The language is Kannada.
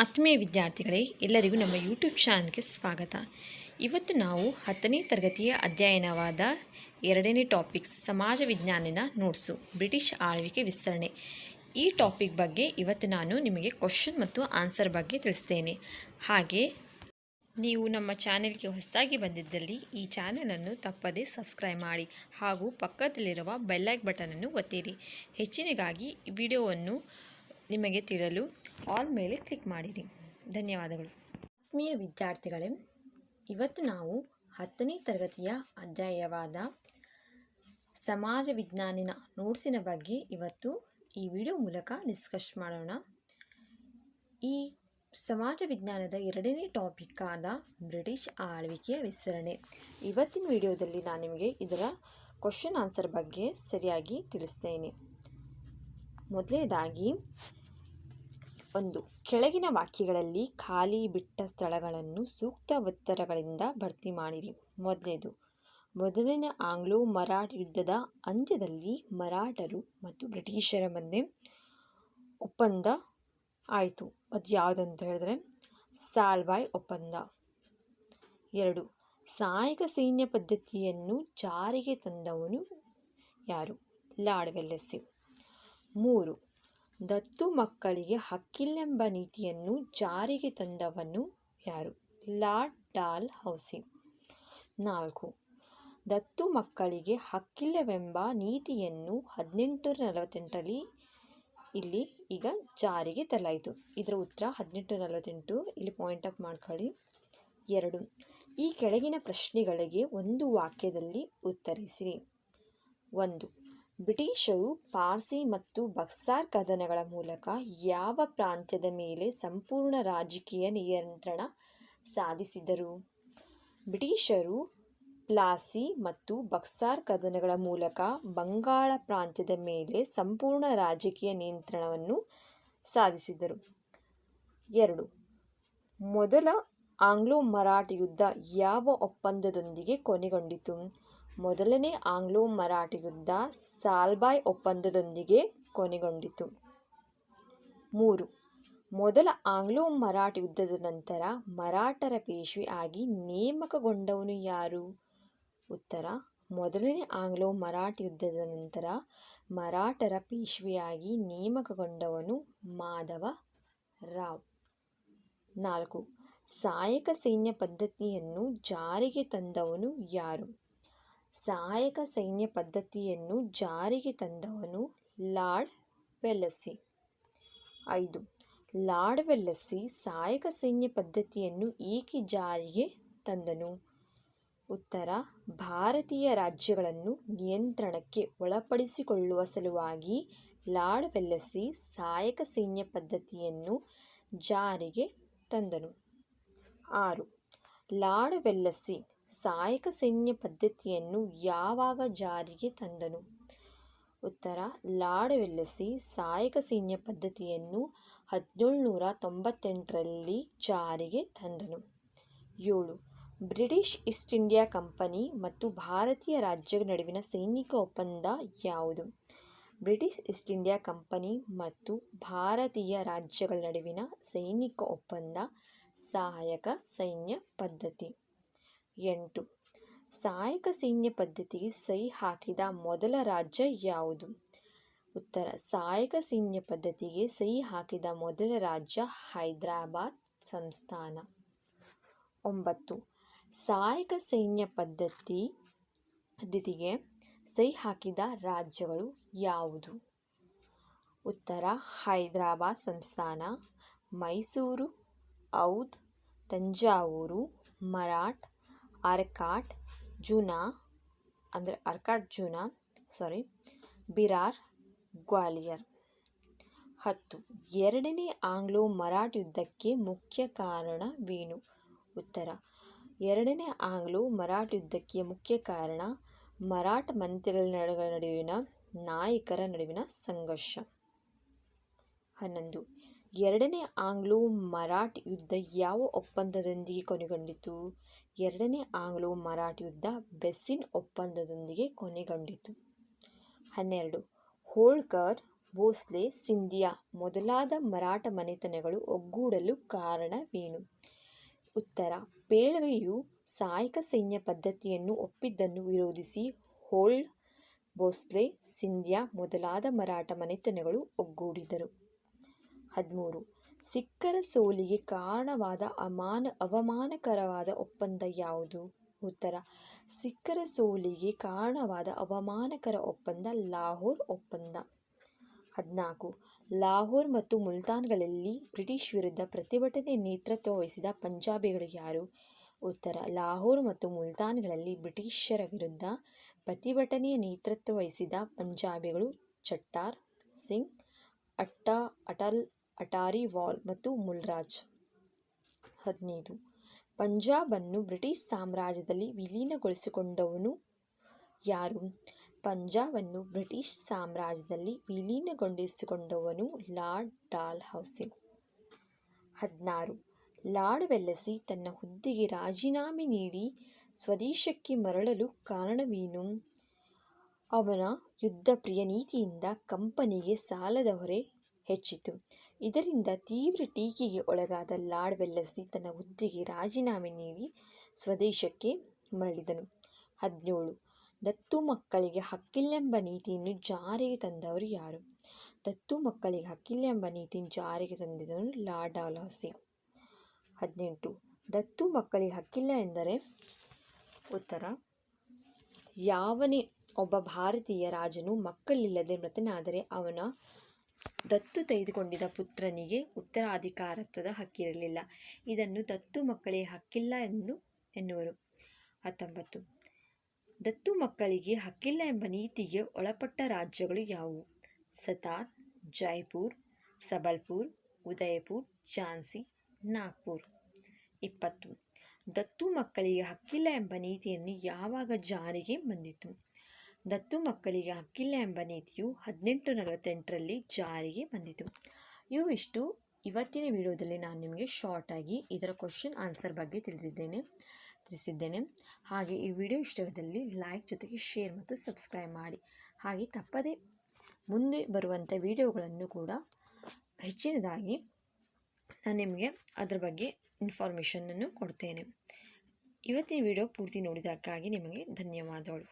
ಆತ್ಮೀಯ ವಿದ್ಯಾರ್ಥಿಗಳೇ, ಎಲ್ಲರಿಗೂ ನಮ್ಮ ಯೂಟ್ಯೂಬ್ ಚಾನಲ್ಗೆ ಸ್ವಾಗತ. ಇವತ್ತು ನಾವು ಹತ್ತನೇ ತರಗತಿಯ ಅಧ್ಯಯನವಾದ ಎರಡನೇ ಟಾಪಿಕ್ಸ್ ಸಮಾಜ ವಿಜ್ಞಾನದ ನೋಟ್ಸು ಬ್ರಿಟಿಷ್ ಆಳ್ವಿಕೆ ವಿಸ್ತರಣೆ. ಈ ಟಾಪಿಕ್ ಬಗ್ಗೆ ಇವತ್ತು ನಾನು ನಿಮಗೆ ಕ್ವಶನ್ ಮತ್ತು ಆನ್ಸರ್ ಬಗ್ಗೆ ತಿಳಿಸ್ತೇನೆ. ಹಾಗೆ ನೀವು ನಮ್ಮ ಚಾನೆಲ್ಗೆ ಹೊಸದಾಗಿ ಬಂದಿದ್ದಲ್ಲಿ ಈ ಚಾನೆಲನ್ನು ತಪ್ಪದೇ ಸಬ್ಸ್ಕ್ರೈಬ್ ಮಾಡಿ ಹಾಗೂ ಪಕ್ಕದಲ್ಲಿರುವ ಬೆಲ್ಲೈಕ್ ಬಟನನ್ನು ಒತ್ತಿರಿ. ಹೆಚ್ಚಿನಗಾಗಿ ವಿಡಿಯೋವನ್ನು ನಿಮಗೆ ತಿಳಿಯಲು ಆಲ್ ಮೇಲೆ ಕ್ಲಿಕ್ ಮಾಡಿರಿ. ಧನ್ಯವಾದಗಳು. ಆತ್ಮೀಯ ವಿದ್ಯಾರ್ಥಿಗಳೇ, ಇವತ್ತು ನಾವು ಹತ್ತನೇ ತರಗತಿಯ ಅಧ್ಯಾಯವಾದ ಸಮಾಜ ವಿಜ್ಞಾನಿನ ನೋಟ್ಸಿನ ಬಗ್ಗೆ ಇವತ್ತು ಈ ವಿಡಿಯೋ ಮೂಲಕ ಡಿಸ್ಕಸ್ ಮಾಡೋಣ. ಈ ಸಮಾಜ ವಿಜ್ಞಾನದ ಎರಡನೇ ಟಾಪಿಕ್ ಆದ ಬ್ರಿಟಿಷ್ ಆಳ್ವಿಕೆಯ ವಿಸ್ತರಣೆ. ಇವತ್ತಿನ ವಿಡಿಯೋದಲ್ಲಿ ನಾನು ನಿಮಗೆ ಇದರ ಕ್ವಶನ್ ಆನ್ಸರ್ ಬಗ್ಗೆ ಸರಿಯಾಗಿ ತಿಳಿಸ್ತೇನೆ. ಮೊದಲನೇದಾಗಿ ಒಂದು. ಕೆಳಗಿನ ವಾಕ್ಯಗಳಲ್ಲಿ ಖಾಲಿ ಬಿಟ್ಟ ಸ್ಥಳಗಳನ್ನು ಸೂಕ್ತ ಉತ್ತರಗಳಿಂದ ಭರ್ತಿ ಮಾಡಿರಿ. ಮೊದಲನೇದು, ಮೊದಲಿನ ಆಂಗ್ಲೋ ಮರಾಠ ಯುದ್ಧದ ಅಂತ್ಯದಲ್ಲಿ ಮರಾಠರು ಮತ್ತು ಬ್ರಿಟಿಷರ ಮಧ್ಯೆ ಒಪ್ಪಂದ ಆಯಿತು. ಅದು ಯಾವುದಂತ ಹೇಳಿದ್ರೆ ಸಾಲ್ಬಾಯ್ ಒಪ್ಪಂದ. ಎರಡು, ಸಹಾಯಕ ಸೈನ್ಯ ಪದ್ಧತಿಯನ್ನು ಜಾರಿಗೆ ತಂದವನು ಯಾರು? ಲಾಡ್ ವೆಲ್ಲೆಸ್ಸಿ. ಮೂರು ದತ್ತು ಮಕ್ಕಳಿಗೆ ಹಕ್ಕಿಲ್ಲೆಂಬ ನೀತಿಯನ್ನು ಜಾರಿಗೆ ತಂದವನು ಯಾರು? Lord Dalhousie. ನಾಲ್ಕು. ದತ್ತು ಮಕ್ಕಳಿಗೆ ಹಕ್ಕಿಲ್ಲವೆಂಬ ನೀತಿಯನ್ನು ಹದಿನೆಂಟುನೂರ ನಲವತ್ತೆಂಟರಲ್ಲಿ ಇಲ್ಲಿ ಈಗ ಜಾರಿಗೆ ತರಲಾಯಿತು. ಇದರ ಉತ್ತರ ಹದಿನೆಂಟು ನಲವತ್ತೆಂಟು. ಇಲ್ಲಿ ಪಾಯಿಂಟ್ ಅಪ್ ಮಾಡ್ಕೊಳ್ಳಿ. ಎರಡು. ಈ ಕೆಳಗಿನ ಪ್ರಶ್ನೆಗಳಿಗೆ ಒಂದು ವಾಕ್ಯದಲ್ಲಿ ಉತ್ತರಿಸಿ. ಒಂದು. ಬ್ರಿಟಿಷರು ಪಾರ್ಸಿ ಮತ್ತು ಬಕ್ಸಾರ್ ಕದನಗಳ ಮೂಲಕ ಯಾವ ಪ್ರಾಂತ್ಯದ ಮೇಲೆ ಸಂಪೂರ್ಣ ರಾಜಕೀಯ ನಿಯಂತ್ರಣ ಸಾಧಿಸಿದರು? ಬ್ರಿಟಿಷರು ಪ್ಲಾಸಿ ಮತ್ತು ಬಕ್ಸಾರ್ ಕದನಗಳ ಮೂಲಕ ಬಂಗಾಳ ಪ್ರಾಂತ್ಯದ ಮೇಲೆ ಸಂಪೂರ್ಣ ರಾಜಕೀಯ ನಿಯಂತ್ರಣವನ್ನು ಸಾಧಿಸಿದರು. ಎರಡು. ಮೊದಲ ಆಂಗ್ಲೋ ಮರಾಠ ಯುದ್ಧ ಯಾವ ಒಪ್ಪಂದದೊಂದಿಗೆ ಕೊನೆಗೊಂಡಿತು? ಮೊದಲನೇ ಆಂಗ್ಲೋ ಮರಾಠಿ ಯುದ್ಧ ಸಾಲ್ಬಾಯ್ ಒಪ್ಪಂದದೊಂದಿಗೆ ಕೊನೆಗೊಂಡಿತು. ಮೂರು, ಮೊದಲ ಆಂಗ್ಲೋ ಮರಾಠಿ ಯುದ್ಧದ ನಂತರ ಮರಾಠರ ಪೇಶ್ವೆ ಆಗಿ ನೇಮಕಗೊಂಡವನು ಯಾರು? ಉತ್ತರ, ಮೊದಲನೇ ಆಂಗ್ಲೋ ಮರಾಠಿ ಯುದ್ಧದ ನಂತರ ಮರಾಠರ ಪೇಶ್ವೆಯಾಗಿ ನೇಮಕಗೊಂಡವನು ಮಾಧವ ರಾವ್. ನಾಲ್ಕು, ಸಹಾಯಕ ಸೈನ್ಯ ಪದ್ಧತಿಯನ್ನು ಜಾರಿಗೆ ತಂದವನು ಯಾರು? ಸಹಾಯಕ ಸೈನ್ಯ ಪದ್ಧತಿಯನ್ನು ಜಾರಿಗೆ ತಂದವನು ಲಾರ್ಡ್ ವೆಲ್ಲಸಿ. ಐದು. ಲಾರ್ಡ್ ವೆಲ್ಲಸಿ ಸಹಾಯಕ ಸೈನ್ಯ ಪದ್ಧತಿಯನ್ನು ಏಕೆ ಜಾರಿಗೆ ತಂದನು? ಉತ್ತರ. ಭಾರತೀಯ ರಾಜ್ಯಗಳನ್ನು ನಿಯಂತ್ರಣಕ್ಕೆ ಒಳಪಡಿಸಿಕೊಳ್ಳುವ ಸಲುವಾಗಿ ಲಾರ್ಡ್ ವೆಲ್ಲಸಿ ಸಹಾಯಕ ಸೈನ್ಯ ಪದ್ಧತಿಯನ್ನು ಜಾರಿಗೆ ತಂದನು. ಆರು. ಲಾರ್ಡ್ ವೆಲ್ಲಸ್ಸಿ ಸಹಾಯಕ ಸೈನ್ಯ ಪದ್ಧತಿಯನ್ನು ಯಾವಾಗ ಜಾರಿಗೆ ತಂದನು? ಉತ್ತರ ಲಾರ್ಡ್ ವೆಲ್ಲೆಸ್ಲಿ ಸಹಾಯಕ ಸೈನ್ಯ ಪದ್ಧತಿಯನ್ನು ಹದಿನೇಳುನೂರ ತೊಂಬತ್ತೆಂಟರಲ್ಲಿ ಜಾರಿಗೆ ತಂದನು. ಏಳು, ಬ್ರಿಟಿಷ್ ಈಸ್ಟ್ ಇಂಡಿಯಾ ಕಂಪನಿ ಮತ್ತು ಭಾರತೀಯ ರಾಜ್ಯಗಳ ನಡುವಿನ ಸೈನಿಕ ಒಪ್ಪಂದ ಯಾವುದು? ಬ್ರಿಟಿಷ್ ಈಸ್ಟ್ ಇಂಡಿಯಾ ಕಂಪನಿ ಮತ್ತು ಭಾರತೀಯ ರಾಜ್ಯಗಳ ನಡುವಿನ ಸೈನಿಕ ಒಪ್ಪಂದ ಸಹಾಯಕ ಸೈನ್ಯ ಪದ್ಧತಿ. ಎಂಟು. ಸಹಾಯಕ ಸೈನ್ಯ ಪದ್ಧತಿಗೆ ಸಹಿ ಹಾಕಿದ ಮೊದಲ ರಾಜ್ಯ ಯಾವುದು? ಉತ್ತರ ಸಹಾಯಕ ಸೈನ್ಯ ಪದ್ಧತಿಗೆ ಸಹಿ ಹಾಕಿದ ಮೊದಲ ರಾಜ್ಯ ಹೈದರಾಬಾದ್ ಸಂಸ್ಥಾನ. ಒಂಬತ್ತು ಸಹಾಯಕ ಸೈನ್ಯ ಪದ್ಧತಿ ಪದ್ಧತಿಗೆ ಸಹಿ ಹಾಕಿದ ರಾಜ್ಯಗಳು ಯಾವುದು? ಉತ್ತರ, ಹೈದರಾಬಾದ್ ಸಂಸ್ಥಾನ, ಮೈಸೂರು, ಔದ್, ತಂಜಾವೂರು, ಮರಾಠ್ ಅರ್ಕಾಟ್, ಜೂನಾ, ಅಂದರೆ ಅರ್ಕಾಟ್, ಜೂನಾ ಸಾರಿ ಬಿರಾರ್, ಗ್ವಾಲಿಯರ್. ಹತ್ತು, ಎರಡನೇ ಆಂಗ್ಲೋ ಮರಾಠ ಯುದ್ಧಕ್ಕೆ ಮುಖ್ಯ ಕಾರಣ ವೇಣು. ಉತ್ತರ, ಎರಡನೇ ಆಂಗ್ಲೋ ಮರಾಠ ಯುದ್ಧಕ್ಕೆ ಮುಖ್ಯ ಕಾರಣ ಮರಾಠ ಮಂತ್ರಿಗಳ ನಡುವಿನ ನಾಯಕರ ನಡುವಿನ ಸಂಘರ್ಷ. ಹನ್ನೊಂದು ಎರಡನೇ ಆಂಗ್ಲೋ ಮರಾಠ್ ಯುದ್ಧ ಯಾವ ಒಪ್ಪಂದದೊಂದಿಗೆ ಕೊನೆಗೊಂಡಿತು? ಎರಡನೇ ಆಂಗ್ಲೋ ಮರಾಠ್ ಯುದ್ಧ ಬೆಸ್ಸಿನ್ ಒಪ್ಪಂದದೊಂದಿಗೆ ಕೊನೆಗೊಂಡಿತು. ಹನ್ನೆರಡು. ಹೋಳ್ಕರ್, ಭೋಸ್ಲೆ, ಸಿಂಧಿಯಾ ಮೊದಲಾದ ಮರಾಠ ಮನೆತನಗಳು ಒಗ್ಗೂಡಲು ಕಾರಣವೇನು? ಉತ್ತರ. ಪೇಳ್ವೆಯು ಸಹಾಯಕ ಸೈನ್ಯ ಪದ್ಧತಿಯನ್ನು ಒಪ್ಪಿದ್ದನ್ನು ವಿರೋಧಿಸಿ ಹೋಳ್, ಭೋಸ್ಲೆ, ಸಿಂಧ್ಯಾ ಮೊದಲಾದ ಮರಾಠ ಮನೆತನಗಳು ಒಗ್ಗೂಡಿದರು. ಹದಿಮೂರು. ಸಿಖ್ಖರ ಸೋಲಿಗೆ ಕಾರಣವಾದ ಅಮಾನ, ಅವಮಾನಕರವಾದ ಒಪ್ಪಂದ ಯಾವುದು? ಉತ್ತರ, ಸಿಖ್ಖರ ಸೋಲಿಗೆ ಕಾರಣವಾದ ಅವಮಾನಕರ ಒಪ್ಪಂದ ಲಾಹೋರ್ ಒಪ್ಪಂದ. ಹದಿನಾಲ್ಕು, ಲಾಹೋರ್ ಮತ್ತು ಮುಲ್ತಾನ್ಗಳಲ್ಲಿ ಬ್ರಿಟಿಷ್ ವಿರುದ್ಧ ಪ್ರತಿಭಟನೆ ನೇತೃತ್ವ ವಹಿಸಿದ ಪಂಜಾಬಿಗಳು ಯಾರು? ಉತ್ತರ, ಲಾಹೋರ್ ಮತ್ತು ಮುಲ್ತಾನ್ಗಳಲ್ಲಿ ಬ್ರಿಟಿಷರ ವಿರುದ್ಧ ಪ್ರತಿಭಟನೆಯ ನೇತೃತ್ವ ವಹಿಸಿದ ಪಂಜಾಬಿಗಳು ಚಟ್ಟಾರ್, ಸಿಂಗ್, ಅಟ್ಟಾ, ಅಟಲ್ ಅಟಾರಿ ವಾಲ್ ಮತ್ತು ಮುಲ್ರಾಜ್. ಹದಿನೈದು. ಪಂಜಾಬನ್ನು ಬ್ರಿಟಿಷ್ ಸಾಮ್ರಾಜ್ಯದಲ್ಲಿ ವಿಲೀನಗೊಳಿಸಿಕೊಂಡವನು ಯಾರು? ಪಂಜಾಬನ್ನು ಬ್ರಿಟಿಷ್ ಸಾಮ್ರಾಜ್ಯದಲ್ಲಿ ವಿಲೀನಗೊಳಿಸಿಕೊಂಡವನು ಲಾರ್ಡ್ ಡಾಲ್ ಹೌಸಿ ಹದಿನಾರು. ಲಾರ್ಡ್ ವೆಲ್ಲಸಿ ತನ್ನ ಹುದ್ದೆಗೆ ರಾಜೀನಾಮೆ ನೀಡಿ ಸ್ವದೇಶಕ್ಕೆ ಮರಳಲು ಕಾರಣವೇನು? ಅವನ ಯುದ್ಧಪ್ರಿಯ ನೀತಿಯಿಂದ ಕಂಪನಿಗೆ ಸಾಲದ ಹೊರೆ ಹೆಚ್ಚಿತು. ಇದರಿಂದ ತೀವ್ರ ಟೀಕೆಗೆ ಒಳಗಾದ ಲಾರ್ಡ್ ವೆಲ್ಲಸ್ಲಿ ತನ್ನ ಹುದ್ದೆಗೆ ರಾಜೀನಾಮೆ ನೀಡಿ ಸ್ವದೇಶಕ್ಕೆ ಮರಳಿದನು. ಹದಿನೇಳು. ದತ್ತು ಮಕ್ಕಳಿಗೆ ಹಕ್ಕಿಲ್ಲೆಂಬ ನೀತಿಯನ್ನು ಜಾರಿಗೆ ತಂದವರು ಯಾರು? ದತ್ತು ಮಕ್ಕಳಿಗೆ ಹಕ್ಕಿಲ್ಲ ಎಂಬ ನೀತಿಯನ್ನು ಜಾರಿಗೆ ತಂದಿದ್ದನು ಲಾರ್ಡ್ ಡಾಲ್ಹೌಸಿ ಹದಿನೆಂಟು. ದತ್ತು ಮಕ್ಕಳಿಗೆ ಹಕ್ಕಿಲ್ಲ ಎಂದರೆ? ಉತ್ತರ. ಯಾವನೇ ಒಬ್ಬ ಭಾರತೀಯ ರಾಜನು ಮಕ್ಕಳಿಲ್ಲದೆ ಮೃತನಾದರೆ ಅವನ ದತ್ತು ತೆಗೆದುಕೊಂಡಿದ್ದ ಪುತ್ರನಿಗೆ ಉತ್ತರಾಧಿಕಾರತ್ವದ ಹಕ್ಕಿರಲಿಲ್ಲ. ಇದನ್ನು ದತ್ತು ಮಕ್ಕಳಿಗೆ ಹಕ್ಕಿಲ್ಲ ಎಂದು ಎನ್ನುವರು. ಹತ್ತೊಂಬತ್ತು. ದತ್ತು ಮಕ್ಕಳಿಗೆ ಹಕ್ಕಿಲ್ಲ ಎಂಬ ನೀತಿಗೆ ಒಳಪಟ್ಟ ರಾಜ್ಯಗಳು ಯಾವುವು? ಸತಾರ್, ಜೈಪುರ್, ಸಬಲ್ಪುರ್, ಉದಯಪುರ್, ಝಾನ್ಸಿ, ನಾಗ್ಪುರ್. ಇಪ್ಪತ್ತು. ದತ್ತು ಮಕ್ಕಳಿಗೆ ಹಕ್ಕಿಲ್ಲ ಎಂಬ ನೀತಿಯನ್ನು ಯಾವಾಗ ಜಾರಿಗೆ ಬಂದಿತು? ದತ್ತು ಮಕ್ಕಳಿಗೆ ಹಕ್ಕಿಲ್ಲ ಎಂಬ ನೀತಿಯು ಹದಿನೆಂಟು ನಲವತ್ತೆಂಟರಲ್ಲಿ ಜಾರಿಗೆ ಬಂದಿತು. ಇವಿಷ್ಟು ಇವತ್ತಿನ ವಿಡಿಯೋದಲ್ಲಿ ನಾನು ನಿಮಗೆ ಶಾರ್ಟಾಗಿ ಇದರ ಕ್ವಶನ್ ಆನ್ಸರ್ ಬಗ್ಗೆ ತಿಳಿದಿದ್ದೇನೆ, ತಿಳಿಸಿದ್ದೇನೆ. ಹಾಗೆ ಈ ವಿಡಿಯೋ ಇಷ್ಟವಾದಲ್ಲಿ ಲೈಕ್ ಜೊತೆಗೆ ಶೇರ್ ಮತ್ತು ಸಬ್ಸ್ಕ್ರೈಬ್ ಮಾಡಿ. ಹಾಗೆ ತಪ್ಪದೇ ಮುಂದೆ ಬರುವಂಥ ವಿಡಿಯೋಗಳನ್ನು ಕೂಡ ಹೆಚ್ಚಿನದಾಗಿ ನಾನು ನಿಮಗೆ ಅದರ ಬಗ್ಗೆ ಇನ್ಫಾರ್ಮೇಷನನ್ನು ಕೊಡ್ತೇನೆ. ಇವತ್ತಿನ ವಿಡಿಯೋ ಪೂರ್ತಿ ನೋಡಿದಕ್ಕಾಗಿ ನಿಮಗೆ ಧನ್ಯವಾದಗಳು.